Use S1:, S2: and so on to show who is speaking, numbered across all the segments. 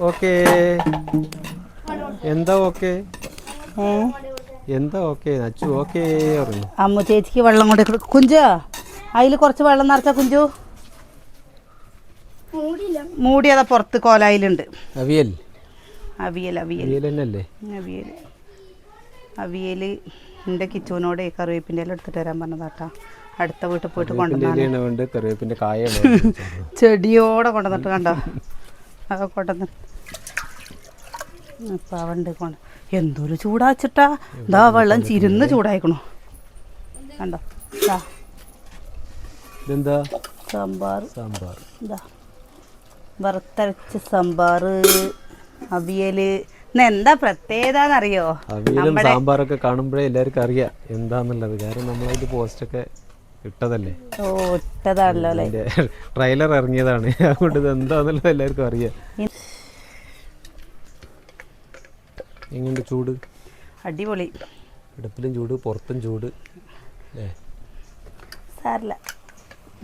S1: Okay. എന്താ okay? എന്താ okay? Achu okay പറഞ്ഞു.
S2: അമ്മു ചേച്ചിക്ക് വെള്ളം കൊണ്ട് കുഞ്ചു അതിൽ കുറച്ച് വെള്ളം നിറച്ച കുഞ്ചു. മൂടി അതാ പുറത്ത് കോലായിലുണ്ട്.
S1: അവിയൽ.
S2: അവിയൽ അവിയൽ.
S1: അവിയൽ തന്നെയല്ലേ?
S2: അവിയൽ. അവിയൽ എന്റെ കിച്ചുവിനോട് കറിവേപ്പിന്റെ ഇല എടുത്തിട്ട് വരാൻ പറഞ്ഞതാട്ടാ. അടുത്ത വീട്ടിൽ പോയിട്ട്
S1: കൊണ്ടുവന്നു
S2: ചെടിയോടെ കൊണ്ടുവന്നിട്ട് കണ്ടോ? അതൊക്കെ കൊണ്ടുവന്ന്. ഇപ്പം അവണ്ട് കൊണ്ട് എന്തൊരു ചൂടാച്ചിട്ടാ. ഇതാ വെള്ളം ചിരുന്ന് ചൂടായിക്കണു. കണ്ടോ? ഇതാ
S1: ഇതെന്താ?
S2: സാമ്പാർ.
S1: സാമ്പാർ.
S2: ഇതാ വറുത്തരച്ച സാമ്പാർ അവിയൽ. എന്താ പ്രത്യേകത എന്നറിയോ
S1: അവിയലും സാമ്പാറൊക്കെ കാണുമ്പോഴേ എല്ലാവർക്കും അറിയാം എന്താന്നുള്ളത്. കാരണം നമ്മളതിന്റെ പോസ്റ്റൊക്കെ ഇട്ടതല്ലേ?
S2: ഓ ഇട്ടതാണല്ലോ അല്ലേ?
S1: ട്രെയിലർ ഇറങ്ങിയതാണ്. അതുകൊണ്ട് ഇത് എന്താന്നുള്ളത് എല്ലാവർക്കും അറിയാം. എങ്ങനെയുണ്ട് ചൂട്?
S2: അടിപൊളി.
S1: അടുപ്പിലും ചൂട് പുറത്തും ചൂട്. അല്ലേ?
S2: സാരില്ല.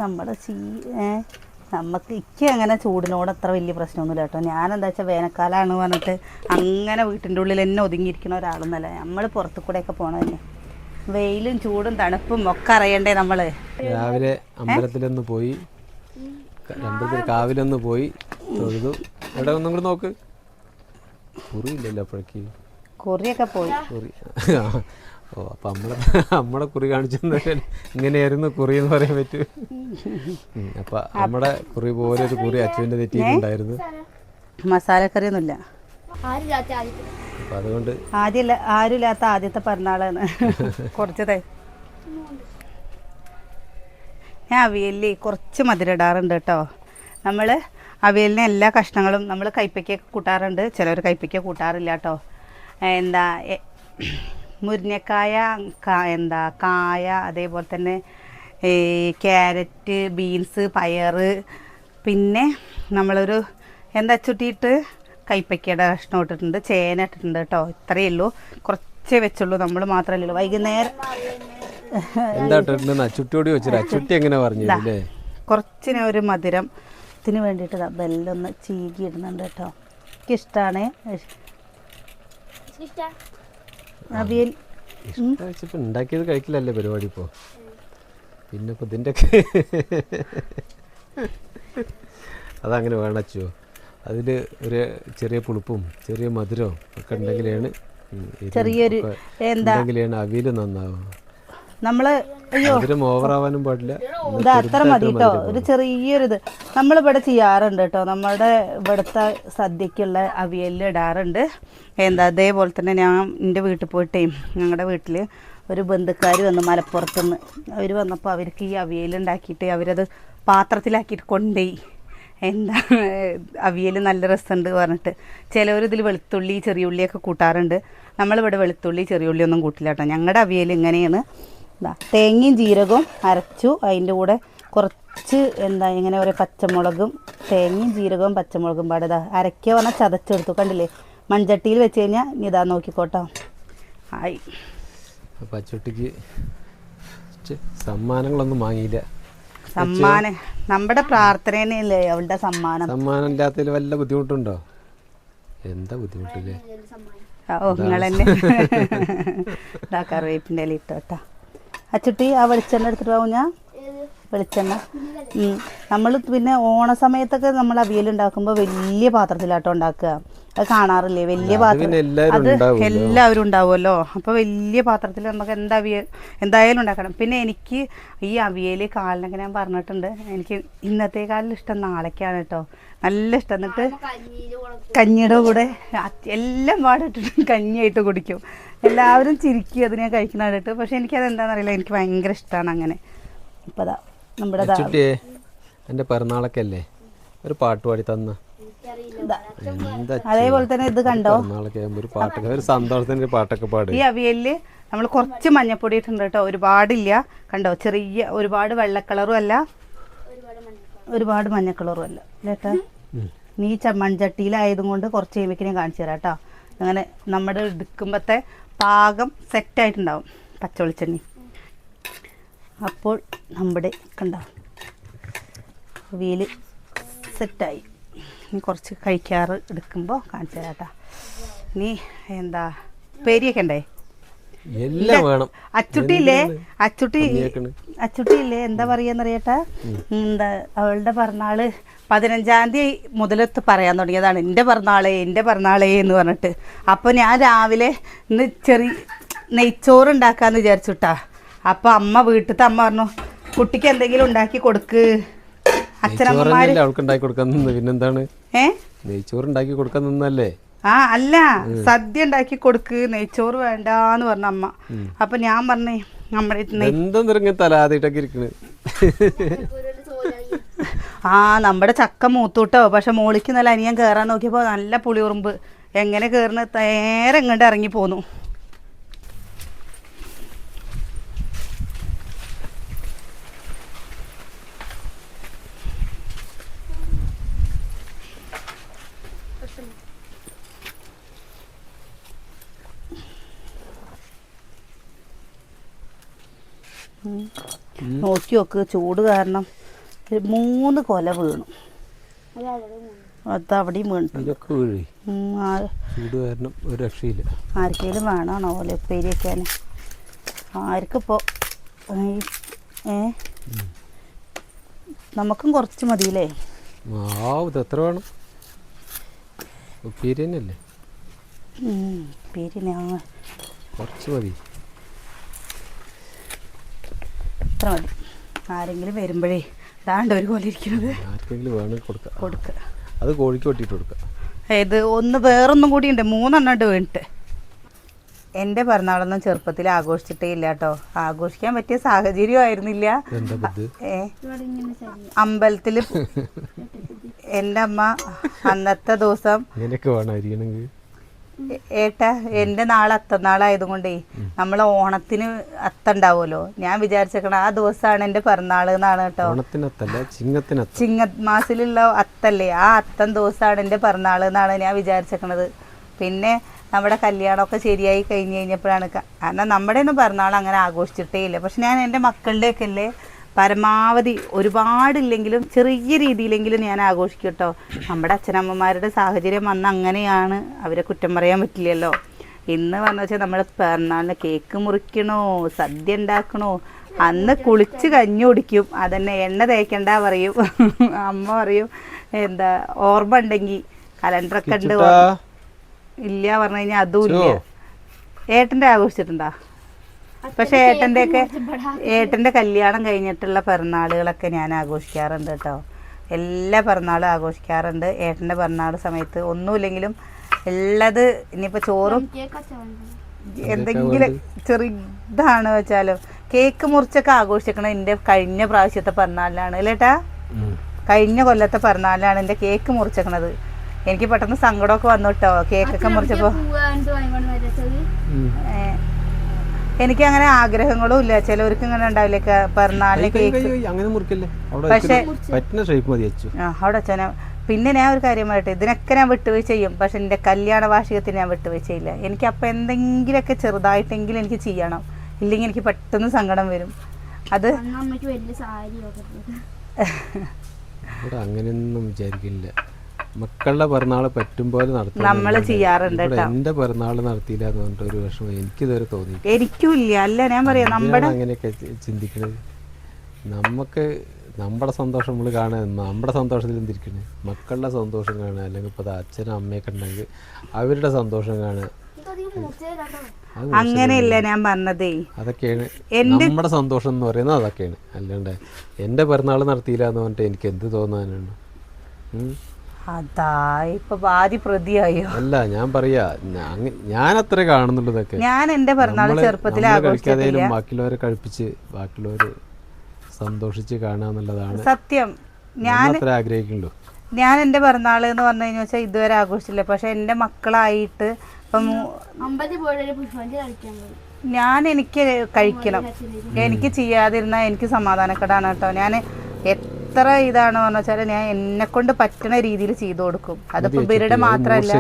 S2: നമ്മുടെ ചീ നമുക്ക് ഇക്ക് അങ്ങനെ ചൂടിനോട് അത്ര വലിയ പ്രശ്നമൊന്നുമില്ല കേട്ടോ. ഞാനെന്താ വെച്ചാൽ വേനൽക്കാലമാണ് പറഞ്ഞിട്ട് അങ്ങനെ വീട്ടിന്റെ ഉള്ളിൽ തന്നെ ഒതുങ്ങിയിരിക്കുന്ന ഒരാളൊന്നല്ല. നമ്മൾ പുറത്തു കൂടെയൊക്കെ പോണതന്നെ വെയിലും ചൂടും തണുപ്പും ഒക്കെ അറിയണ്ടേ നമ്മൾ
S1: രാവിലെ അമ്പലത്തിലൊന്ന് പോയി. അമ്പലത്തിൽ കാവിലൊന്ന് പോയി തൊഴുതു. എവിടെ ഒന്നും കൂടെ നോക്ക്. കുറിയില്ലല്ലോ അപ്പോഴേക്ക്.
S2: കുറിയൊക്കെ പോയി.
S1: കുറി. ഓ അപ്പൊ നമ്മളെ നമ്മളെ കുറി കാണിച്ചു ഇങ്ങനെയായിരുന്നു കുറി എന്ന് പറയാൻ പറ്റൂ. അപ്പൊ നമ്മുടെ കുറി പോലെ ഒരു കുറി അച്ഛന്റെ തെറ്റിയിട്ടുണ്ടായിരുന്നു
S2: മസാലക്കറിയൊന്നുമില്ല.
S1: അപ്പൊ അതുകൊണ്ട്
S2: ആദ്യം ആരുമില്ലാത്ത ആദ്യത്തെ പിറന്നാളാണ്. കുറച്ചതേ. ഞാൻ അവിയലിൽ കുറച്ച് മധുരം ഇടാറുണ്ട് കേട്ടോ. നമ്മൾ അവിയലിന് എല്ലാ കഷ്ണങ്ങളും നമ്മൾ കൈപ്പയ്ക്ക കൂട്ടാറുണ്ട്. ചിലർ കൈപ്പയ്ക്ക കൂട്ടാറില്ല കേട്ടോ. എന്താ മുരിങ്ങക്കായ എന്താ കായ അതേപോലെ തന്നെ ഈ ക്യാരറ്റ് ബീൻസ് പയർ പിന്നെ നമ്മളൊരു എന്താ ചുട്ടിയിട്ട് കൈപ്പയ്ക്കയുടെ കഷ്ണം ഇട്ടിട്ടുണ്ട് ചേന ഇട്ടിട്ടുണ്ട് കേട്ടോ. ഇത്രയേ ഉള്ളൂ. കുറച്ചേ വെച്ചുള്ളൂ. നമ്മൾ മാത്രമല്ലല്ലോ വൈകുന്നേരം
S1: എന്താ അച്ചുട്ടി എങ്ങനെ പറഞ്ഞു
S2: കുറച്ചിന് ഒരു മധുരം. ഇതിന് വേണ്ടിയിട്ട് ബെല്ലൊന്ന് ചീകി ഇടുന്നുണ്ട് കേട്ടോ. എനിക്കിഷ്ടമാണ് അവിയൽ
S1: ഇഷ്ടം ഉണ്ടാക്കിയത് കഴിക്കില്ലല്ലേ പരിപാടി ഇപ്പോ? പിന്നെ ഇപ്പൊ ഇതിന്റെ ഒക്കെ അതങ്ങനെ വേണച്ചോ? അതിൽ ഒരു ചെറിയ പുളിപ്പും ചെറിയ മധുരവും ഒക്കെ ഉണ്ടെങ്കിലാണ്
S2: ചെറിയൊരു
S1: എന്താണ്
S2: എന്താ
S1: അവിയൽ നന്നാവും
S2: നമ്മൾ അയ്യോ
S1: മധുരം ഓവറാവാനും പാടില്ല.
S2: ഇത് അത്ര മതി കേട്ടോ ഒരു ചെറിയൊരിത് നമ്മളിവിടെ ചെയ്യാറുണ്ട് കേട്ടോ. നമ്മുടെ ഇവിടുത്തെ സദ്യക്കുള്ള അവിയലിൽ ഇടാറുണ്ട്. എന്താ അതേപോലെ തന്നെ ഞാൻ എന്റെ വീട്ടിൽ പോയിട്ടേ ഞങ്ങളുടെ വീട്ടിൽ ഒരു ബന്ധുക്കാർ വന്നു മലപ്പുറത്തുനിന്ന് അവർ വന്നപ്പോൾ അവർക്ക് ഈ അവിയൽ ഉണ്ടാക്കിയിട്ട് അവരത് പാത്രത്തിലാക്കിയിട്ട് കൊണ്ടുപോയി എന്താ അവിയൽ നല്ല രസമുണ്ട് പറഞ്ഞിട്ട്. ചിലവർ ഇതിൽ വെളുത്തുള്ളി ചെറിയ ഉള്ളിയൊക്കെ കൂട്ടാറുണ്ട്. നമ്മളിവിടെ വെളുത്തുള്ളി ചെറിയ ഉള്ളി ഒന്നും കൂട്ടില്ല കേട്ടോ. ഞങ്ങളുടെ അവിയൽ ഇങ്ങനെയാണ്. ഇതാ തേങ്ങയും ജീരകവും അരച്ചു. അതിന്റെ കൂടെ കുറച്ച് എന്താ ഇങ്ങനെ ഒരു പച്ചമുളകും തേങ്ങയും ജീരകവും പച്ചമുളകും പാടെ. ഇതാ അരക്കുക പറഞ്ഞാൽ ചതച്ചെടുത്തു. കണ്ടില്ലേ? മൺചട്ടിയിൽ വെച്ച് കഴിഞ്ഞാൽ ഇതാ നോക്കിക്കോട്ടോ. ആയി.
S1: പച്ചട്ടിക്ക് സമ്മാനങ്ങളൊന്നും വാങ്ങിയില്ല.
S2: സമ്മാനം. നമ്മുടെ പ്രാർത്ഥനയല്ലേ അവളുടെ സമ്മാനം?
S1: സമ്മാനം ഇല്ലാത്തതിൽ വല്ല ബുദ്ധിമുട്ടുണ്ടോ? എന്താ ബുദ്ധിമുട്ടില്ലേ?
S2: ഓ നിങ്ങൾ തന്നെ കറിവേപ്പിന്റെ ഇല ഇട്ടോ അച്ചുട്ടി ആ വെളിച്ചെണ്ണ എടുത്തിട്ട് പോകും ഞാൻ വെളിച്ചെണ്ണ. നമ്മൾ പിന്നെ ഓണ സമയത്തൊക്കെ നമ്മൾ അവിയൽ ഉണ്ടാക്കുമ്പോൾ വലിയ പാത്രത്തിലാട്ടോ ഉണ്ടാക്കുക. അത് കാണാറില്ലേ? വലിയ പാത്രം. അത് എല്ലാവരും ഉണ്ടാവുമല്ലോ. അപ്പോൾ വലിയ പാത്രത്തിൽ നമുക്ക് എന്താ അവിയൽ എന്തായാലും ഉണ്ടാക്കണം. പിന്നെ എനിക്ക് ഈ അവിയൽ കാലിനൊക്കെ ഞാൻ പറഞ്ഞിട്ടുണ്ട്. എനിക്ക് ഇന്നത്തെ കാലിൽ ഇഷ്ടം നാളേക്കാണ് കേട്ടോ നല്ല ഇഷ്ടം. എന്നിട്ട് കഞ്ഞിയുടെ കൂടെ എല്ലാം പാടിട്ടിട്ട് കഞ്ഞിയായിട്ട് കുടിക്കും. എല്ലാവരും ചിരിക്കും. അത് ഞാൻ കഴിക്കുന്ന കണ്ടിട്ട് പക്ഷെ എനിക്കത് എന്താണെന്നറിയില്ല എനിക്ക് ഭയങ്കര ഇഷ്ടമാണ് അങ്ങനെ. ഇപ്പം അതാ നമ്മുടെ
S1: എന്റെ പിറന്നാളൊക്കെ അല്ലേ? ഒരു പാട്ട് പാടി തന്ന.
S2: അതേപോലെ തന്നെ ഇത് കണ്ടോ?
S1: ഒരു പാട്ടൊക്കെ ഒരു സന്തോഷത്തിന്റെ ഒരു പാട്ടൊക്കെ പാട്.
S2: ഈ അവിയൽ നമ്മൾ കുറച്ച് മഞ്ഞപ്പൊടി ഇട്ടുണ്ട് കേട്ടോ. ഒരുപാടില്ല. കണ്ടോ? ചെറിയ ഒരുപാട് വെള്ളക്കളറും അല്ല. ഒരുപാട് മഞ്ഞക്കളറും കളറും അല്ല കേട്ടാ നീ മൺചട്ടിയിലായതും കൊണ്ട് കുറച്ച് കഴിയുമ്പോൾ ഞാൻ കാണിച്ചു തരാം കേട്ടോ. അങ്ങനെ നമ്മുടെ എടുക്കുമ്പോഴത്തെ പാകം സെറ്റായിട്ടുണ്ടാവും പച്ചവെളിച്ചെണ്ണി. അപ്പോൾ നമ്മുടെ കണ്ടോ അവിയൽ സെറ്റായി. ഇനി കുറച്ച് കഴിക്കാറ് എടുക്കുമ്പോൾ കാണിച്ചു തരാം കേട്ടോ ഇനി എന്താ പേരിയൊക്കെ ഉണ്ടേ?
S1: എല്ലാം വേണം.
S2: അച്ചുട്ടിയില്ലേ? അച്ചുട്ടി. അച്ചുട്ടിയില്ലേ? എന്താ പറയാന്നറിയട്ടെ? എന്താ അവളുടെ പിറന്നാൾ പതിനഞ്ചാം തീയതി മുതലത്ത് പറയാൻ തുടങ്ങിയതാണ്. എന്റെ പിറന്നാളെ എന്റെ പിറന്നാളെ എന്ന് പറഞ്ഞിട്ട്. അപ്പോൾ ഞാൻ രാവിലെ ഇന്ന് ചെറിയ നെയ്ച്ചോറ് ഉണ്ടാക്കാന്ന് വിചാരിച്ചുട്ടാ. അപ്പോൾ അമ്മ വീട്ടിലത്തെ അമ്മ പറഞ്ഞു കുട്ടിക്ക് എന്തെങ്കിലും ഉണ്ടാക്കി കൊടുക്ക്. അച്ഛനമ്മമാര്
S1: പിന്നെന്താണ്? നെയ്ച്ചോറ് ഉണ്ടാക്കി കൊടുക്കാൻ നിന്നല്ലേ?
S2: ആ അല്ല. സദ്യ ഉണ്ടാക്കി കൊടുക്ക്. നെയ്ച്ചോറ് വേണ്ടാന്ന് പറഞ്ഞ അമ്മ. അപ്പൊ ഞാൻ പറഞ്ഞേ നമ്മുടെ നെയ്
S1: എന്താ നിറങ്ങി തലാതിട്ടൊക്കെ ഇരിക്കണ്?
S2: ആ നമ്മുടെ ചക്ക മൂത്തൂട്ടോ. പക്ഷെ മോളിക്ക് നല്ല അനിയൻ കേറാൻ നോക്കിയപ്പോൾ നല്ല പുളിയുറുമ്പ്. എങ്ങനെ കയറുന്ന നേരെ ഇങ്ങോട്ട് ഇറങ്ങി പോന്നു. നോക്കി നോക്ക് ചൂട് കാരണം മൂന്ന് കൊല വീണു. അത് അവിടെയും വീണു
S1: ഇതൊക്കെ വീഴി.
S2: ഉം, ആ-
S1: ചൂട് കാരണം ഒരു രക്ഷയില്ല.
S2: ആർക്കെങ്കിലും വേണമാണോ പോലെ ഉപ്പേരി ആർക്കിപ്പോ ആർക്കിപ്പോൾ ഏ? നമുക്കും കുറച്ച് മതിയില്ലേ?
S1: ഇത് എത്ര വേണം? ഉപ്പേരി തന്നെയല്ലേ
S2: ഉപ്പേരി
S1: കുറച്ച് മതി.
S2: ഇത്ര മതി. ആരെങ്കിലും വരുമ്പോഴേ ഇതാണ്ട് ഒരു പോലെ ഇരിക്കുന്നത് കൊടുക്കുക
S1: അത് കോഴിക്ക് വെട്ടിയിട്ട് കൊടുക്കുക
S2: ഇത് ഒന്ന് വേറൊന്നും കൂടി ഉണ്ട്. മൂന്നെണ്ണം ഉണ്ട് വീണിട്ട് എന്റെ പിറന്നാളൊന്നും ചെറുപ്പത്തിൽ ആഘോഷിച്ചിട്ടേ ഇല്ല കേട്ടോ. ആഘോഷിക്കാൻ പറ്റിയ സാഹചര്യം ആയിരുന്നില്ല. അമ്പലത്തിൽ എന്റെ അമ്മ അന്നത്തെ ദിവസം
S1: ഇങ്ങനെയൊക്കെ വേണം അരിയണമെങ്കിൽ
S2: ഏ- ഏട്ടാ എന്റെ നാളെ അത്തനാളായതുകൊണ്ടേ നമ്മൾ ഓണത്തിന് അത്ത ഉണ്ടാവുമല്ലോ ഞാൻ വിചാരിച്ചേക്കണ ആ ദിവസമാണ് എന്റെ പിറന്നാൾ എന്നാണ് കേട്ടോ. ചിങ്ങ മാസത്തിലുള്ള അത്തല്ലേ? ആ അത്തം ദിവസമാണ് എന്റെ പിറന്നാൾ എന്നാണ് ഞാൻ വിചാരിച്ചേക്കണത്. പിന്നെ നമ്മുടെ കല്യാണമൊക്കെ ശരിയായി കഴിഞ്ഞ് കഴിഞ്ഞപ്പോഴാണ് കാരണം നമ്മുടെ ഒന്നും പിറന്നാൾ അങ്ങനെ ആഘോഷിച്ചിട്ടേ ഇല്ല. പക്ഷെ ഞാൻ എന്റെ മക്കളുടെയൊക്കെ അല്ലേ? പരമാവധി ഒരുപാടില്ലെങ്കിലും ചെറിയ രീതിയിലെങ്കിലും ഞാൻ ആഘോഷിക്കും കേട്ടോ നമ്മുടെ അച്ഛനമ്മമാരുടെ സാഹചര്യം അന്ന് അങ്ങനെയാണ് അവരെ കുറ്റം പറയാൻ പറ്റില്ലല്ലോ. ഇന്ന് പറഞ്ഞു വെച്ചാൽ നമ്മൾ പിറന്നാളിന് കേക്ക് മുറിക്കണോ സദ്യ ഉണ്ടാക്കണോ അന്ന് കുളിച്ച് കഞ്ഞി കുടിക്കും. അതന്നെ എണ്ണ തേക്കണ്ട പറയും. അമ്മ പറയും എന്താ ഓർമ്മ ഉണ്ടെങ്കിൽ കലണ്ടറൊക്കെ ഉണ്ട് ഇല്ല പറഞ്ഞു കഴിഞ്ഞാൽ അതും ഇല്ല. ഏട്ടന്റെ ആഘോഷിച്ചിട്ടുണ്ടോ? പക്ഷെ ഏട്ടന്റെ ഒക്കെ ഏട്ടന്റെ കല്യാണം കഴിഞ്ഞിട്ടുള്ള പിറന്നാളുകളൊക്കെ ഞാൻ ആഘോഷിക്കാറുണ്ട് കേട്ടോ. എല്ലാ പിറന്നാളും ആഘോഷിക്കാറുണ്ട്. ഏട്ടന്റെ പിറന്നാൾ സമയത്ത് ഒന്നുമില്ലെങ്കിലും ഉള്ളത് ഇനിയിപ്പോൾ ചോറും എന്തെങ്കിലും ചെറുതാണ് വെച്ചാലും. കേക്ക് മുറിച്ചൊക്കെ ആഘോഷിക്കണം എന്റെ കഴിഞ്ഞ പ്രാവശ്യത്തെ പിറന്നാളിലാണ് അല്ലേട്ടാ
S1: ഏട്ടാ?
S2: കഴിഞ്ഞ കൊല്ലത്തെ പിറന്നാളിലാണ് എന്റെ കേക്ക് മുറിച്ചേക്കണത്. എനിക്ക് പെട്ടെന്ന് സങ്കടമൊക്കെ വന്നു കേട്ടോ. കേക്കൊക്കെ മുറിച്ചപ്പോൾ. എനിക്ക് അങ്ങനെ ആഗ്രഹങ്ങളും ഇല്ല. ചിലവർക്ക് ഇങ്ങനെ ഉണ്ടാവില്ലേ? പിറന്നാളിന് കേക്ക്.
S1: അങ്ങനെ മുറിക്കല്ലേ?
S2: പക്ഷേ-
S1: വെച്ചിട്ട് പറ്റുന്ന ഷേപ്പ് മതി അച്ചു.
S2: ആ അവിടെ അച്ഛനെ പിന്നെ ഞാൻ ഒരു കാര്യം പറയട്ടെ. ഇതിനൊക്കെ ഞാൻ വിട്ടുവീഴ്ച ചെയ്യും. പക്ഷെ എന്റെ കല്യാണ വാർഷികത്തിന് ഞാൻ വിട്ടുവീഴ്ചയില്ല എനിക്ക് അപ്പം എന്തെങ്കിലുമൊക്കെ ചെറുതായിട്ടെങ്കിലും എനിക്ക് ചെയ്യണം. ഇല്ലെങ്കിൽ എനിക്ക് പെട്ടെന്ന് സങ്കടം വരും. അത്
S1: അങ്ങനെയൊന്നും വിചാരിക്കില്ല. മക്കളുടെ പിറന്നാൾ പറ്റും പോലെ നടത്തും
S2: നമ്മൾ ചെയ്യാറുണ്ട്
S1: ഇവിടെ. എന്റെ പിറന്നാൾ നടത്തിയില്ല എന്ന് പറഞ്ഞിട്ട് ഒരു വിഷമം. എനിക്കിതുവരെ തോന്നി
S2: എനിക്കും ഇല്ല അല്ല ഞാൻ പറയാം നമ്മുടെ
S1: അങ്ങനെയൊക്കെ ചിന്തിക്കണത് നമുക്ക് നമ്മുടെ സന്തോഷം നമ്മൾ കാണാൻ നമ്മുടെ സന്തോഷത്തിൽ എന്തിരിക്കണേ മക്കളുടെ സന്തോഷം കാണുക അല്ലെങ്കിൽ ഇപ്പോൾ അച്ഛനും അമ്മയൊക്കെ ഉണ്ടെങ്കിൽ അവരുടെ സന്തോഷം കാണുക.
S2: അങ്ങനെയല്ല ഞാൻ പറഞ്ഞതേ.
S1: അതൊക്കെയാണ്. നമ്മുടെ സന്തോഷം എന്ന് പറയുന്നത് അതൊക്കെയാണ്. അല്ലാണ്ട് എന്റെ പിറന്നാൾ നടത്തിയില്ല എന്ന് പറഞ്ഞിട്ട് എനിക്ക് എന്ത് തോന്നാനാണ്?
S2: അതാ ഇപ്പൊ ബാധി പ്രതിയായോ?
S1: അല്ല ഞാൻ പറയാ ഞാൻ അത്ര കാണുന്നുള്ളതൊക്കെ.
S2: ഞാൻ എന്റെ പിറന്നാൾ ചെറുപ്പത്തിൽ
S1: കഴിക്കാതെയും ബാക്കിയുള്ളവരെ കഴിപ്പിച്ച് ബാക്കിയുള്ളവര് സന്തോഷിച്ച് കാണാന്നുള്ളതാണ്
S2: സത്യം. ഞാൻ
S1: അത്ര ആഗ്രഹിക്കുള്ളൂ
S2: ഞാൻ എന്റെ പിറന്നാൾ എന്ന് പറഞ്ഞു കഴിഞ്ഞാൽ വെച്ചാൽ ഇതുവരെ ആഘോഷിച്ചില്ല പക്ഷെ എന്റെ മക്കളായിട്ട് ഇപ്പം ഞാൻ എനിക്ക് കഴിക്കണം. എനിക്ക് ചെയ്യാതിരുന്ന എനിക്ക് സമാധാനക്കേടാണ് കേട്ടോ. ഞാൻ എത്ര ഇതാണോ എന്ന് വെച്ചാൽ ഞാൻ എന്നെ കൊണ്ട് പറ്റുന്ന രീതിയിൽ ചെയ്തു കൊടുക്കും. അതിപ്പോ ഇവരുടെ
S1: മാത്രല്ല.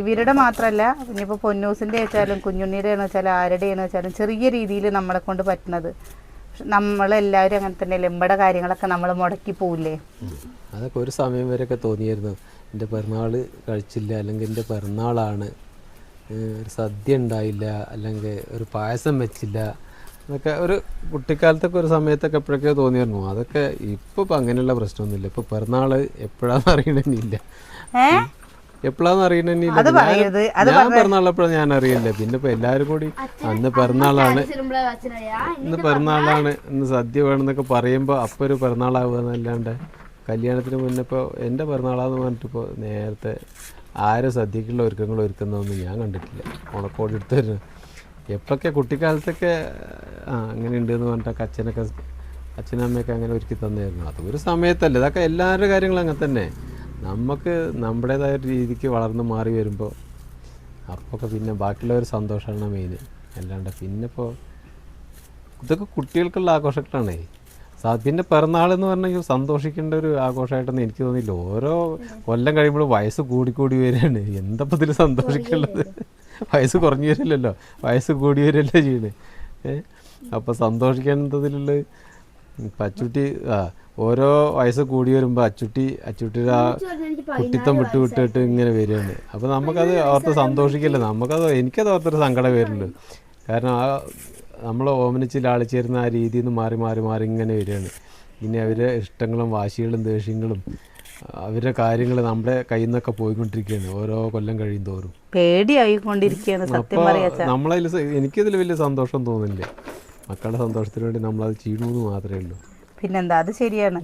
S2: ഇവരുടെ മാത്രല്ല. ഇനിയിപ്പോ പൊന്നൂസിന്റെ വെച്ചാലും കുഞ്ഞുണ്ണിയുടെ എന്ന് വെച്ചാലും ആരുടെയെന്ന് വെച്ചാലും ചെറിയ രീതിയിൽ നമ്മളെ കൊണ്ട് പറ്റുന്നത് നമ്മളെല്ലാവരും അങ്ങനെ തന്നെ നമ്മുടെ കാര്യങ്ങളൊക്കെ നമ്മൾ മുടക്കി പോവില്ലേ.
S1: അതൊക്കെ ഒരു സമയം വരെയൊക്കെ തോന്നിയായിരുന്നു. എന്റെ പിറന്നാൾ കഴിച്ചില്ല അല്ലെങ്കിൽ എന്റെ പിറന്നാളാണ്. ഒരു സദ്യ ഉണ്ടായില്ല അല്ലെങ്കിൽ ഒരു പായസം വെച്ചില്ല. എന്നൊക്കെ ഒരു കുട്ടിക്കാലത്തൊക്കെ ഒരു സമയത്തൊക്കെ എപ്പോഴൊക്കെ തോന്നിയിരുന്നു അതൊക്കെ ഇപ്പൊ ഇപ്പൊ അങ്ങനെയുള്ള പ്രശ്നമൊന്നുമില്ല. ഇപ്പൊ പിറന്നാൾ എപ്പോഴാന്ന് അറിയണമെന്നില്ല എപ്പോഴാന്ന് അറിയണമെന്നില്ല
S2: അത് പറയരുത്. അത്
S1: ഞാൻ പിറന്നാളപ്പോഴും ഞാൻ അറിയില്ല പിന്നെ ഇപ്പൊ എല്ലാരും കൂടി അന്ന് പിറന്നാളാണ്. ഇന്ന് പിറന്നാളാണ്. ഇന്ന് സദ്യ വേണമെന്നൊക്കെ പറയുമ്പോ അപ്പൊ ഒരു പിറന്നാളാവുക എന്നല്ലാണ്ട് കല്യാണത്തിന് മുന്നേ ഇപ്പോൾ എന്റെ പിറന്നാളാന്ന് പറഞ്ഞിട്ട് ഇപ്പൊ നേരത്തെ ആരും സദ്യക്കുള്ള ഒരുക്കങ്ങൾ ഒരുക്കുന്നതൊന്നും ഞാൻ കണ്ടിട്ടില്ല. ഓണക്കോടി എടുത്തു വരുന്നത് എപ്പോഴൊക്കെ കുട്ടിക്കാലത്തൊക്കെ ആ അങ്ങനെ ഉണ്ടെന്ന് പറഞ്ഞിട്ടൊക്കെ അച്ഛനൊക്കെ അച്ഛനും അമ്മയൊക്കെ അങ്ങനെ ഒരുക്കി തന്നായിരുന്നു. അത് ഒരു സമയത്തല്ലേ. ഇതൊക്കെ എല്ലാവരുടെ കാര്യങ്ങളും അങ്ങനെ തന്നെ. നമുക്ക് നമ്മുടേതായ രീതിക്ക് വളർന്ന് മാറി വരുമ്പോൾ അപ്പോൾ പിന്നെ ബാക്കിയുള്ളവർ സന്തോഷമാണ് മെയിൻ അല്ലാണ്ട് പിന്നെ ഇപ്പോൾ ഇതൊക്കെ കുട്ടികൾക്കുള്ള ആഘോഷങ്ങളാണേ. പിന്നെ പിറന്നാൾ എന്ന് പറഞ്ഞാൽ സന്തോഷിക്കേണ്ട ഒരു ആഘോഷമായിട്ടൊന്നും എനിക്ക് തോന്നിയില്ല. ഓരോ കൊല്ലം കഴിയുമ്പോഴും വയസ്സ് കൂടിക്കൂടി വരികയാണ്. എന്തപ്പോൾ ഇതിൽ സന്തോഷിക്കേണ്ടത് വയസ്സ് കുറഞ്ഞു വരില്ലല്ലോ വയസ്സ് കൂടി വരില്ലേ ചെയ്യണേ ഏഹ് അപ്പോൾ സന്തോഷിക്കേണ്ടതിലുള്ള അച്ചുട്ടി ആ ഓരോ വയസ്സ് കൂടി വരുമ്പോൾ അച്ചുട്ടി അച്ചുട്ടിയുടെ ആ കുട്ടിത്തം വിട്ട് വിട്ടിട്ട് ഇങ്ങനെ വരികയാണ്. അപ്പോൾ നമുക്കത് ഓർത്ത് സന്തോഷിക്കില്ല. നമുക്കത് എനിക്കത് ഓർത്തൊരു സങ്കടം വരുന്നുണ്ട്. കാരണം ആ നമ്മൾ ഓമനിച്ച് ലാളിച്ചേരുന്ന ആ രീതിയിൽ നിന്ന് മാറി മാറി മാറി ഇങ്ങനെ വരികയാണ്. ഇനി അവരെ ഇഷ്ടങ്ങളും വാശികളും ദേഷ്യങ്ങളും അവരുടെ കാര്യങ്ങൾ നമ്മുടെ കയ്യിൽ നിന്നൊക്കെ പോയിക്കൊണ്ടിരിക്കുകയാണ്. ഓരോ കൊല്ലം കഴിയും തോറും.
S2: പേടിയായിക്കൊണ്ടിരിക്കുകയാണ് സത്യം പറയാ
S1: നമ്മളതിൽ എനിക്കതിൽ വലിയ സന്തോഷം തോന്നില്ല. മക്കളുടെ സന്തോഷത്തിന് വേണ്ടി നമ്മളത് ചെയ്യണമെന്ന് മാത്രമേ ഉള്ളൂ.
S2: പിന്നെന്താ? അത് ശരിയാണ്.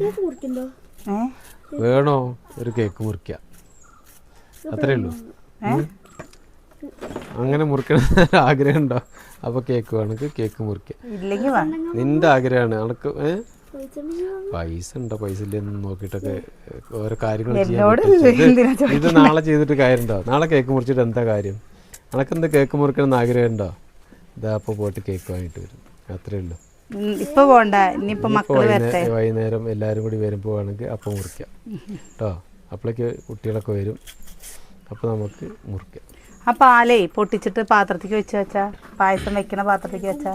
S1: വേണോ? ഒരു കേക്ക് മുറിക്ക. അത്രേ ഉള്ളൂ. അങ്ങനെ മുറിക്കണം ആഗ്രഹം ഉണ്ടോ അപ്പൊ കേക്ക് വേണമെങ്കിൽ കേക്ക് മുറിക്ക. നിന്റെ ആഗ്രഹമാണ്. അനക്ക് ഏ?
S3: ചോദിച്ചിട്ടുണ്ടെങ്കിൽ
S1: പൈസ ഉണ്ടോ? പൈസ ഇല്ലെന്ന് നോക്കിയിട്ടൊക്കെ ഓരോ കാര്യങ്ങൾ ചെയ്യാൻ ഇത് നാളെ ചെയ്തിട്ട് കാര്യമുണ്ടോ? നാളെ കേക്ക് മുറിച്ചിട്ട് എന്താ കാര്യം? അനക്ക് എന്താ കേക്ക് മുറിക്കണം എന്ന് ആഗ്രഹം ഉണ്ടോ ഇതാ അപ്പോൾ പോയിട്ട് കേക്ക് വാങ്ങിട്ട് വരും. അത്രേ ഉള്ളൂ.
S2: ഇപ്പൊ പോണ്ട. ഇനിയിപ്പൊ
S1: വൈകുന്നേരം എല്ലാരും കൂടി വരുമ്പോ ആണെങ്കിൽ അപ്പം മുറിക്കാം. കേട്ടോ അപ്പോഴേക്ക് കുട്ടികളൊക്കെ വരും. അപ്പൊ നമുക്ക് മുറിക്കാം.
S2: ആ പാലേ പൊട്ടിച്ചിട്ട് പാത്രത്തിക്ക് വെച്ച് വെച്ചാ? പായസം വെക്കണ പാത്രത്തിക്ക് വെച്ചാ.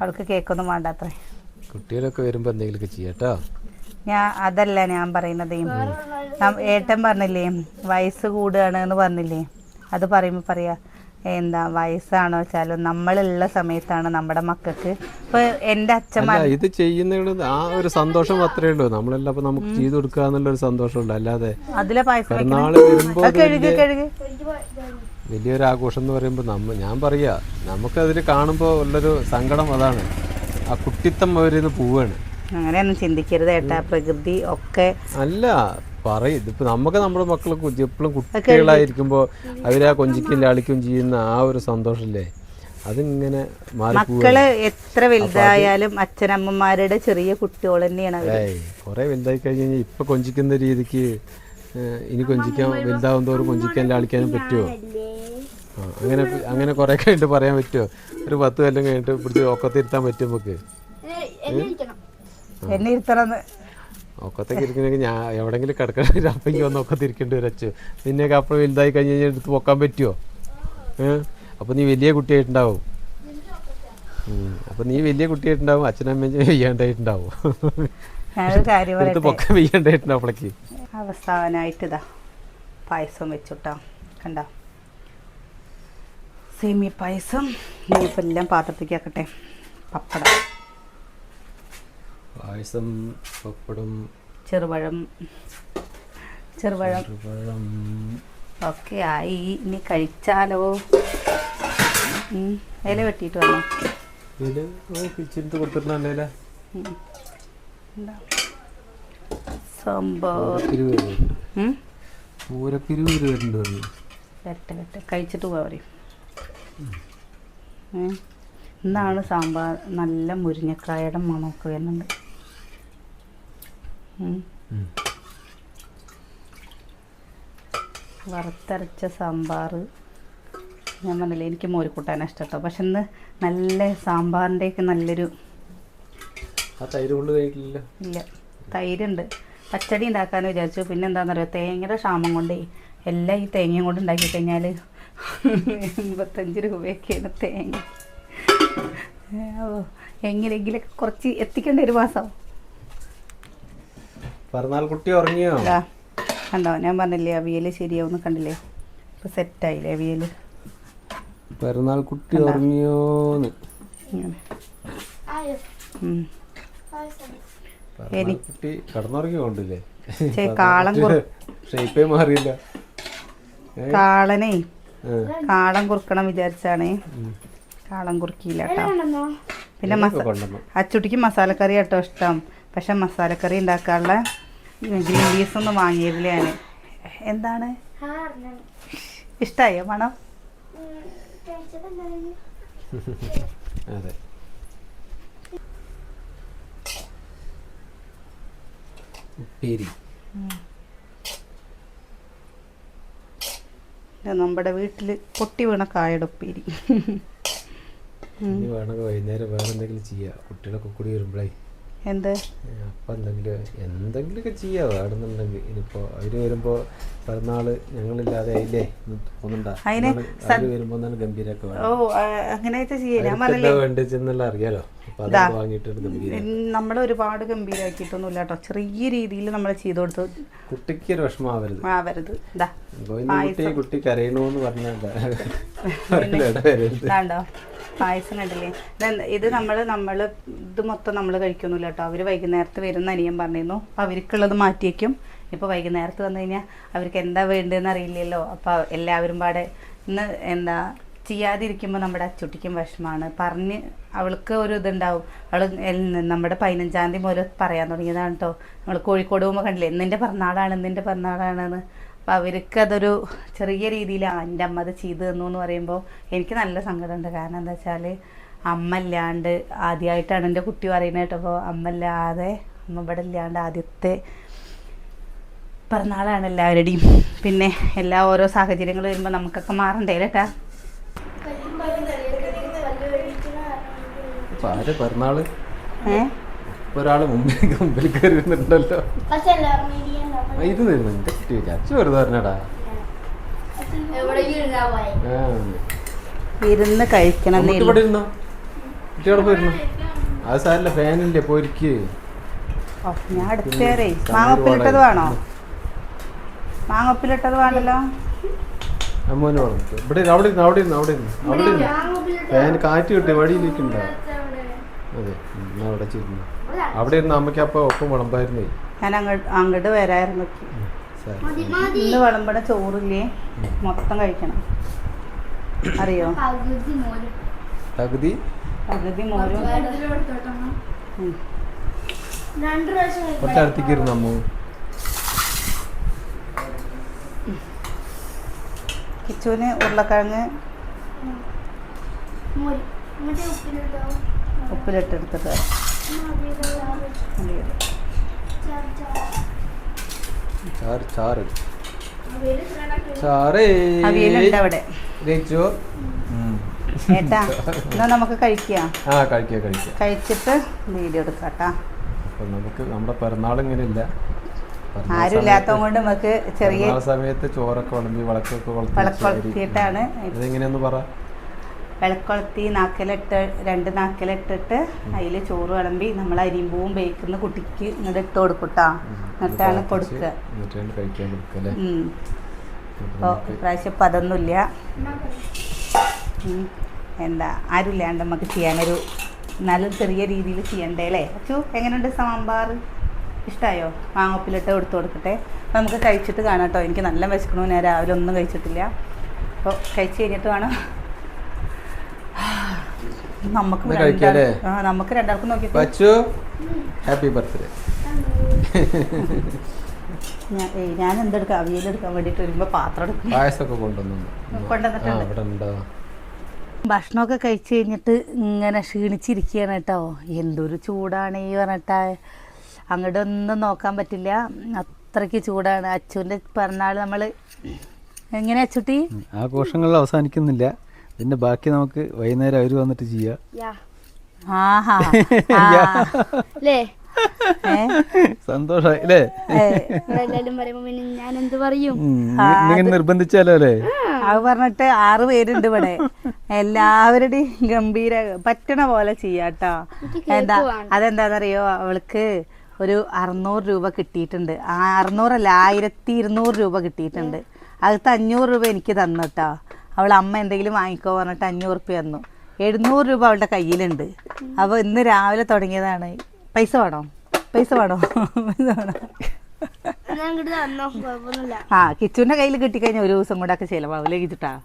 S2: അവൾക്ക് കേക്കൊന്നും വേണ്ടാത്രേ.
S1: കുട്ടികളൊക്കെ വരുമ്പോ എന്തെങ്കിലും ചെയ്യട്ടോ?
S2: ഞാൻ അതല്ല ഞാൻ പറയുന്നത്. ഏട്ടൻ പറഞ്ഞില്ലേ വയസ്സ് കൂടുകയാണ് എന്ന് പറഞ്ഞില്ലേ? അത് പറയുമ്പോൾ പറയാ എന്താ വയസ്സാണോ വെച്ചാലും നമ്മളുള്ള സമയത്താണ് നമ്മുടെ മക്കൾക്ക്. ഇപ്പൊ എന്റെ
S1: അച്ഛന്മാർ ഇത് ചെയ്യുന്ന ആ ഒരു സന്തോഷം അത്രേ ഉള്ളൂ. നമ്മളെല്ലാം അപ്പൊ നമുക്ക് ചെയ്തു കൊടുക്കുക സന്തോഷം ഉണ്ട് അല്ലാതെ
S2: അതിലെ പായസം കഴുകി കഴുകി.
S1: വലിയൊരു ആഘോഷം എന്ന് പറയുമ്പോൾ നമ്മ ഞാൻ പറയുക നമുക്കതിൽ കാണുമ്പോൾ ഉള്ളൊരു സങ്കടം അതാണ്. ആ കുട്ടിത്തം അവരിൽ നിന്ന് പോവുകയാണ്
S2: അങ്ങനെയൊന്നും ചിന്തിക്കരുത് ഏട്ടാ. പ്രകൃതി ഒക്കെ
S1: അല്ല പറയും. ഇതിപ്പോ നമുക്ക് നമ്മുടെ മക്കളെ എപ്പോഴും കുട്ടികളായിരിക്കുമ്പോൾ അവരെ കൊഞ്ചിക്കും ലാളിക്കും ചെയ്യുന്ന ആ ഒരു സന്തോഷമില്ലേ അതിങ്ങനെ
S2: മക്കൾ എത്ര വലുതായാലും അച്ഛനമ്മമാരുടെ ചെറിയ കുട്ടികൾ തന്നെയാണ്
S1: ഏയ് വലുതായി കഴിഞ്ഞു കഴിഞ്ഞാൽ ഇപ്പൊ കൊഞ്ചിക്കുന്ന രീതിക്ക് ഇനി കൊഞ്ചിക്കാൻ വലുതാവും തോറും കൊഞ്ചിക്കാൻ ലാളിക്കാനും പറ്റുമോ ആ അങ്ങനെ അങ്ങനെ കുറെ കഴിഞ്ഞിട്ട് പറയാൻ പറ്റുമോ ഒരു പത്ത് കൊല്ലം കഴിഞ്ഞിട്ട് പിടിച്ച് ഒക്കത്തിരുത്താൻ പറ്റും നമുക്ക്? ഒക്കത്തൊക്കെ ഇരിക്കണമെങ്കിൽ ഞാൻ എവിടെങ്കിലും കിടക്കണമെങ്കിൽ അപ്പയ്ക്ക് വന്ന് ഒക്കത്തിരിക്കേണ്ടി വരച്ചു നിന്നെയൊക്കെ അപ്പുറം വലുതായി കഴിഞ്ഞ് കഴിഞ്ഞാൽ എടുത്ത് പൊക്കാൻ പറ്റുമോ ഏഹ് അപ്പൊ നീ വലിയ കുട്ടിയായിട്ടുണ്ടാവും. അപ്പോൾ അപ്പൊ നീ വലിയ കുട്ടിയായിട്ടുണ്ടാവും. അച്ഛനമ്മയും വെയ്യാണ്ടായിട്ടുണ്ടാവും എടുത്ത് പൊക്കാൻ വെയ്യാണ്ടായിട്ടുണ്ടാവും അപ്പോഴേക്ക്
S2: അവസാനമായിട്ട് ഇതാ പായസം വെച്ചുട്ടാ. കണ്ട? സേമിയ പായസം. ഇനിയിപ്പോൾ എല്ലാം പാത്രത്തേക്ക് ആക്കട്ടെ. പപ്പടം.
S1: പായസം പപ്പടം.
S2: ചെറുപഴം. ചെറുപഴം. ഒക്കെ ആയി. ഇനി കഴിച്ചാലോ? ഇല വെട്ടിയിട്ട് വന്നോ?
S1: ഇല കൊടുത്തിട്ടുണ്ടല്ലേ.
S2: എന്താ? സംഭവം?
S1: പൂരപ്പിരിവ് വരുന്നുണ്ട്
S2: കഴിച്ചിട്ട് പോവാ പറയും? ഇന്നാണ് സാമ്പാർ നല്ല മുരിങ്ങക്കായയുടെ മണമൊക്കെ വരുന്നുണ്ട്. വറുത്തരച്ച സാമ്പാർ ഞാൻ പറഞ്ഞില്ലേ എനിക്ക് മോരിക്കൂട്ടാനാണ് ഇഷ്ടം കേട്ടോ പക്ഷെ ഇന്ന് നല്ല സാമ്പാറിന്റെയൊക്കെ നല്ലൊരു
S1: തൈര്
S2: ഇല്ല. തൈരുണ്ട്. പച്ചടി ഉണ്ടാക്കാമെന്ന് വിചാരിച്ചു. പിന്നെ എന്താണെന്നറിയോ തേങ്ങയുടെ ക്ഷാമം കൊണ്ടേ എല്ലാം ഈ തേങ്ങയും കൊണ്ട് ഉണ്ടാക്കി കഴിഞ്ഞാൽ എൺപത്തഞ്ച് രൂപയൊക്കെയാണ് തേങ്ങ. എങ്ങനെയെങ്കിലൊക്കെ കുറച്ച് എത്തിക്കേണ്ട ഒരു മാസം.
S1: കുട്ടി ഉറങ്ങിയോ?
S2: കണ്ടോ? ഞാൻ പറഞ്ഞില്ലേ അവിയൽ ശരിയാവുന്ന കണ്ടില്ലേ? ഇപ്പൊ സെറ്റായില്ലേ അവിയൽ
S1: പെരുന്നാൾ കുട്ടി ഉറങ്ങിയോന്ന്. കുട്ടി കടന്നുറങ്ങിക്കൊണ്ടില്ലേ
S2: ചേ, കാളം കുറു-
S1: ഷേപ്പേ മാറിയില്ല.
S2: കാളനെ. കാളം കുറുക്കണം വിചാരിച്ചാണേ. കാളം കുറുക്കിയില്ല കേട്ടോ. പിന്നെ അച്ചുട്ടിക്ക് മസാലക്കറി കേട്ടോ ഇഷ്ടം. പക്ഷെ മസാലക്കറി ഉണ്ടാക്കാനുള്ള ഗ്രീൻ പീസ് ഒന്നും വാങ്ങിയതില്ല ഞാൻ എന്താണ്? ഇഷ്ടായോ മണം?
S1: അതെ.
S2: ഇത് നമ്മുടെ വീട്ടിൽ പൊട്ടി വീണ കായയുടെ ഉപ്പേരി.
S1: വൈകുന്നേരം വേറെ എന്തെങ്കിലും ചെയ്യാം. കുട്ടികളൊക്കെ കൂടി വരുമ്പോഴേ
S2: എന്ത്?
S1: അപ്പം എന്തെങ്കിലും എന്തെങ്കിലുമൊക്കെ ചെയ്യാം. ആടുന്നുണ്ടെങ്കിൽ ഇനിയിപ്പോൾ അവർ വരുമ്പോൾ പിറന്നാൾ ഞങ്ങളില്ലാതെ ആയില്ലേ? അവർ വരുമ്പോൾ തന്നെ ഗംഭീരമൊക്കെ
S2: ഓ അങ്ങനെയൊക്കെ
S1: വേണ്ടതെന്നുള്ള അറിയാലോ?
S2: നമ്മൾ ഒരുപാട് ഗംഭീരമാക്കിയിട്ടൊന്നുമില്ല കേട്ടോ ചെറിയ രീതിയിൽ നമ്മൾ ചെയ്തു കൊടുത്തു
S1: കുട്ടിക്ക് ഒരു വിഷമാവരുത്
S2: ആവരുത്
S1: കുട്ടി കരയണോന്ന്
S2: ഇതാണ്ടോ പായസം കണ്ടില്ലേ? ഇത് നമ്മൾ നമ്മൾ ഇത് മൊത്തം നമ്മൾ കഴിക്കൊന്നുമില്ല കേട്ടോ. അവർ വൈകുന്നേരത്ത് വരുന്ന അനിയൻ പറഞ്ഞിരുന്നു. അപ്പോൾ അവർക്കുള്ളത് മാറ്റിയേക്കും ഇപ്പോൾ വൈകുന്നേരത്ത് വന്നു കഴിഞ്ഞാൽ അവർക്ക് എന്താ വേണ്ടതെന്ന് അറിയില്ലല്ലോ. അപ്പോൾ എല്ലാവരും പാടെ ഇന്ന് എന്താ ചെയ്യാതിരിക്കുമ്പോൾ നമ്മുടെ അച്ചുട്ടിക്കും വിഷമാണ്. പറഞ്ഞ് അവൾക്ക് ഒരു ഇതുണ്ടാവും. അവൾ നമ്മുടെ പതിനഞ്ചാം തീയതി മുതൽ പറയാൻ തുടങ്ങിയതാണ് കേട്ടോ നമ്മൾ കോഴിക്കോട് പോകുമ്പോൾ കണ്ടില്ലേ? ഇന്നിന്റെ പിറന്നാളാണ് എന്തിന്റെ പിറന്നാളാണെന്ന് അപ്പോൾ അവർക്ക് അതൊരു ചെറിയ രീതിയിൽ എന്റെ അമ്മ അത് ചെയ്തു തന്നു എന്ന് പറയുമ്പോൾ എനിക്ക് നല്ല സങ്കടമുണ്ട്. കാരണം എന്താ വെച്ചാൽ അമ്മ ഇല്ലാണ്ട് ആദ്യമായിട്ടാണ് എന്റെ കുട്ടി പറയുന്നത് കേട്ടപ്പോൾ അമ്മ ഇല്ലാതെ അമ്മ ഇവിടെ ഇല്ലാണ്ട് ആദ്യത്തെ പിറന്നാളാണ് എല്ലാവരുടെയും. പിന്നെ എല്ലാ ഓരോ സാഹചര്യങ്ങൾ വരുമ്പോൾ നമുക്കൊക്കെ മാറണ്ടേ കേട്ടാ?
S1: ഒരാൾ മുമ്പിലേക്ക് മുമ്പിൽ കയറി ഇത് എന്റെ കുട്ടി? വെറുതെ പറഞ്ഞടാ.
S3: ഇരുന്നാ പോയെ
S1: ആ
S2: ഇരുന്ന് കഴിക്കണം
S1: ഇവിടെ ഇരുന്നോ? കുട്ടിയോടെ പോയിരുന്നോ? അത് സാറില്ല ഫാനില്ലേ പോയിരിക്ക്.
S2: ഞാൻ അടുത്തേറേ. മാങ്ങപ്പിലിട്ടത് വേണോ? മാങ്ങപ്പിലിട്ടത് വേണ്ടല്ലോ
S1: അമ്മോന് വേണം. ഇവിടെ അവിടെ ഇരുന്ന്? അവിടെ ഇരുന്ന്? അവിടെ ഇരുന്ന്? അവിടെ ഇരുന്ന്? ഫാൻ കാറ്റ് കിട്ടി വഴിയിലേക്കുണ്ടോ അതെ അവിടെ ചേരുന്നു അവിടെ ഇരുന്ന് അമ്മയ്ക്ക് അപ്പൊ ഒപ്പം വിളമ്പായിരുന്നേ.
S2: ഞാൻ അങ്ങോട്ട് അങ്ങോട്ട് വരായിരുന്നു ഇന്ന് വിളമ്പണ ചോറില്ലേ? മൊത്തം കഴിക്കണം. അറിയോ?
S3: പകുതി
S2: പകുതി? മോരും.
S1: ഇരുന്നു അമ്മു?
S2: കിച്ചുവിന് ഉരുളക്കിഴങ്ങ് ഉപ്പിലിട്ടെടുത്തിട്ട്. വരാം. മതി.
S1: ചാറ്. ചാറ്. ചാറേ
S2: അവിയലുണ്ട് അവിടെ.
S1: രചോ
S2: ഏട്ടാ എന്നാ നമുക്ക് കഴിക്കാം?
S1: ആ കഴിക്കുക കഴിക്കുക
S2: കഴിച്ചിട്ട് വീഡിയോ എടുക്കാം കേട്ടാ.
S1: അപ്പൊ നമുക്ക് നമ്മുടെ പിറന്നാൾ ഇങ്ങനെ ഇല്ല. പിറന്നാൾ
S2: ആരും ഇല്ലാത്തത് കൊണ്ട് നമുക്ക്
S1: സമയത്ത്
S2: ചെറിയ
S1: സമയത്ത് ചോറൊക്കെ വിളമ്പി വിളക്കൊക്കെ
S2: വളർത്തിയിട്ടാണ്
S1: ഇതെങ്ങനെയൊന്ന് പറ.
S2: വിളക്കൊളുത്തി നാക്കലിട്ട് രണ്ട് നാക്കലിട്ടിട്ട് അതിൽ ചോറ് വിളമ്പി നമ്മൾ അരിമ്പൂവും ബേക്കുന്ന കുട്ടിക്ക് ഇങ്ങോട്ട് ഇട്ട് കൊടുക്കൂട്ടാ. എന്നിട്ടാണ് കൊടുക്കുക. അപ്പോൾ ഇപ്രാവശ്യം ഇപ്പം അതൊന്നുമില്ല. എന്താ ആരുമില്ലാണ്ട് നമുക്ക് ചെയ്യാനൊരു നല്ല ചെറിയ രീതിയിൽ ചെയ്യണ്ടേ അല്ലേ? അച്ചു എങ്ങനെയുണ്ട് സാമ്പാർ? ഇഷ്ടമായോ മാങ്ങപ്പിലിട്ട് കൊടുത്തു കൊടുക്കട്ടെ. അപ്പോൾ നമുക്ക് കഴിച്ചിട്ട് കാണാം കേട്ടോ. എനിക്ക് നല്ല വിശക്കണു. ഞാൻ രാവിലെ ഒന്നും കഴിച്ചിട്ടില്ല. അപ്പോൾ കഴിച്ച് കഴിഞ്ഞിട്ട് വേണം നമുക്ക് നമുക്ക് രണ്ടാൾക്കും
S1: നോക്കി ഹാപ്പി ബർത്ത്ഡേ
S2: ഞാൻ എന്തെടുക്കാം? അവിയലെടുക്കാൻ വേണ്ടിയിട്ട് വരുമ്പോൾ പാത്രം എടുക്കും.
S1: പായസമൊക്കെ കൊണ്ടുവന്നു.
S2: കൊണ്ടുവന്നിട്ടുണ്ട്. ഭക്ഷണമൊക്കെ കഴിച്ചു കഴിഞ്ഞിട്ട് ഇങ്ങനെ ക്ഷീണിച്ചിരിക്കുകയാണ് കേട്ടോ. എന്തൊരു ചൂടാണ് ഈ പറഞ്ഞിട്ട്. അങ്ങോട്ട് ഒന്നും നോക്കാൻ പറ്റില്ല. അത്രയ്ക്ക് ചൂടാണ്. അച്ചുവിന്റെ പിറന്നാൾ നമ്മൾ എങ്ങനെ അച്ചുട്ടി?
S4: ആഘോഷങ്ങൾ അവസാനിക്കുന്നില്ല. ഇതിന്റെ ബാക്കി നമുക്ക് വൈകുന്നേരം അവർ വന്നിട്ട് ചെയ്യാം.
S3: യാ.
S2: ആഹാ. ആ.
S3: അല്ലേ
S2: ഏ?
S4: സന്തോഷമായി അല്ലേ
S3: എല്ലാരും പറയുമ്പോ പിന്നെ ഞാൻ എന്ത് പറയും
S4: നിർബന്ധിച്ചാലോ അല്ലേ
S2: അത് പറഞ്ഞിട്ട് ആറ് പേരുണ്ട് ഇവിടെ. എല്ലാവരുടെയും ഗംഭീര പറ്റണ പോലെ ചെയ്യാട്ടോ എന്താ അതെന്താണെന്നറിയോ അവൾക്ക് ഒരു അറുന്നൂറ് രൂപ കിട്ടിയിട്ടുണ്ട്. ആ അറുന്നൂറല്ല ആയിരത്തി ഇരുന്നൂറ് രൂപ കിട്ടിയിട്ടുണ്ട്. അത് അഞ്ഞൂറ് രൂപ എനിക്ക് തന്നു കേട്ടോ അവൾ അമ്മ എന്തെങ്കിലും വാങ്ങിക്കോ പറഞ്ഞിട്ട് അഞ്ഞൂറ് റുപ്യ തന്നു. എഴുന്നൂറ് രൂപ അവളുടെ കയ്യിലുണ്ട്. അപ്പോൾ ഇന്ന് രാവിലെ തുടങ്ങിയതാണ്. പൈസ വേണോ? പൈസ വേണോ? പൈസ വേണോ? ആ കിച്ചുവിന്റെ കയ്യിൽ കിട്ടിക്കഴിഞ്ഞാൽ ഒരു ദിവസം കൂടെ ഒക്കെ ചിലവാവില്ലേ കിച്ചിട്ടാ?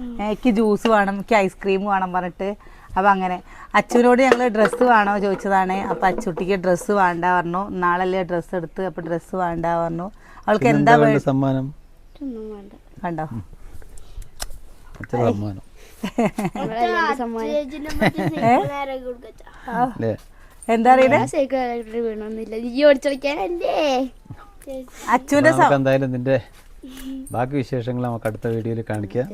S2: എനിക്ക് ജ്യൂസ് വേണം എനിക്ക് ഐസ്ക്രീം വേണം പറഞ്ഞിട്ട്. അപ്പം അങ്ങനെ. അച്ഛനോട് ഞങ്ങൾ ഡ്രസ്സ് വേണോ ചോദിച്ചതാണ്. അപ്പം അച്ചുട്ടിക്ക് ഡ്രസ്സ് വേണ്ട പറഞ്ഞു. നാളല്ലേ ഡ്രസ്സ് എടുത്ത് അപ്പം ഡ്രസ്സ് വേണ്ട പറഞ്ഞു. അവൾക്ക് എന്താ
S4: എന്താ വേണ്ട സമ്മാനം?
S3: ഒന്നും വേണ്ട.
S2: കണ്ടോ?
S4: അച്ഛൻ സമ്മാനം.
S2: എന്താ
S4: എന്തായാലും നിന്റെ ബാക്കി വിശേഷങ്ങൾ നമുക്ക് അടുത്ത വീഡിയോയിൽ കാണിക്കാം.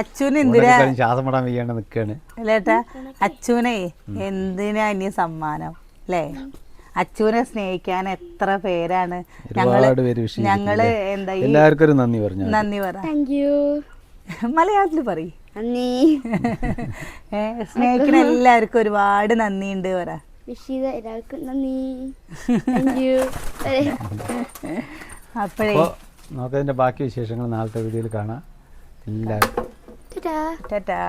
S2: അച്ഛന് എന്തിനാ
S4: കളി ശ്വാസം വിടാൻ വയ്യാണ്ട് നിൽക്കുകയാണ്
S2: അല്ലേട്ടാ അച്ചുവിനെ എന്തിനാ ഇനി സമ്മാനം? അല്ലേ? അച്ഛനെ സ്നേഹിക്കാൻ എത്ര പേരാണ്?
S4: ഞങ്ങൾ
S2: ഞങ്ങൾ എന്താ
S4: എല്ലാവർക്കും നന്ദി പറഞ്ഞു
S2: നന്ദി പറ.
S3: താങ്ക് യു
S2: മലയാളത്തിൽ പറയും.
S3: നന്ദി.
S2: എല്ലാവർക്കും ഒരുപാട് നന്ദിയുണ്ട് പറ.
S3: വിഷ് ചെയ്ത എല്ലാവർക്കും നന്ദി. താങ്ക് യു
S2: അപ്പോഴേ.
S4: നമുക്കതിന്റെ ബാക്കി വിശേഷങ്ങൾ നാളത്തെ വീഡിയോയിൽ കാണാം. എല്ലാവർക്കും.
S2: ടാറ്റാ.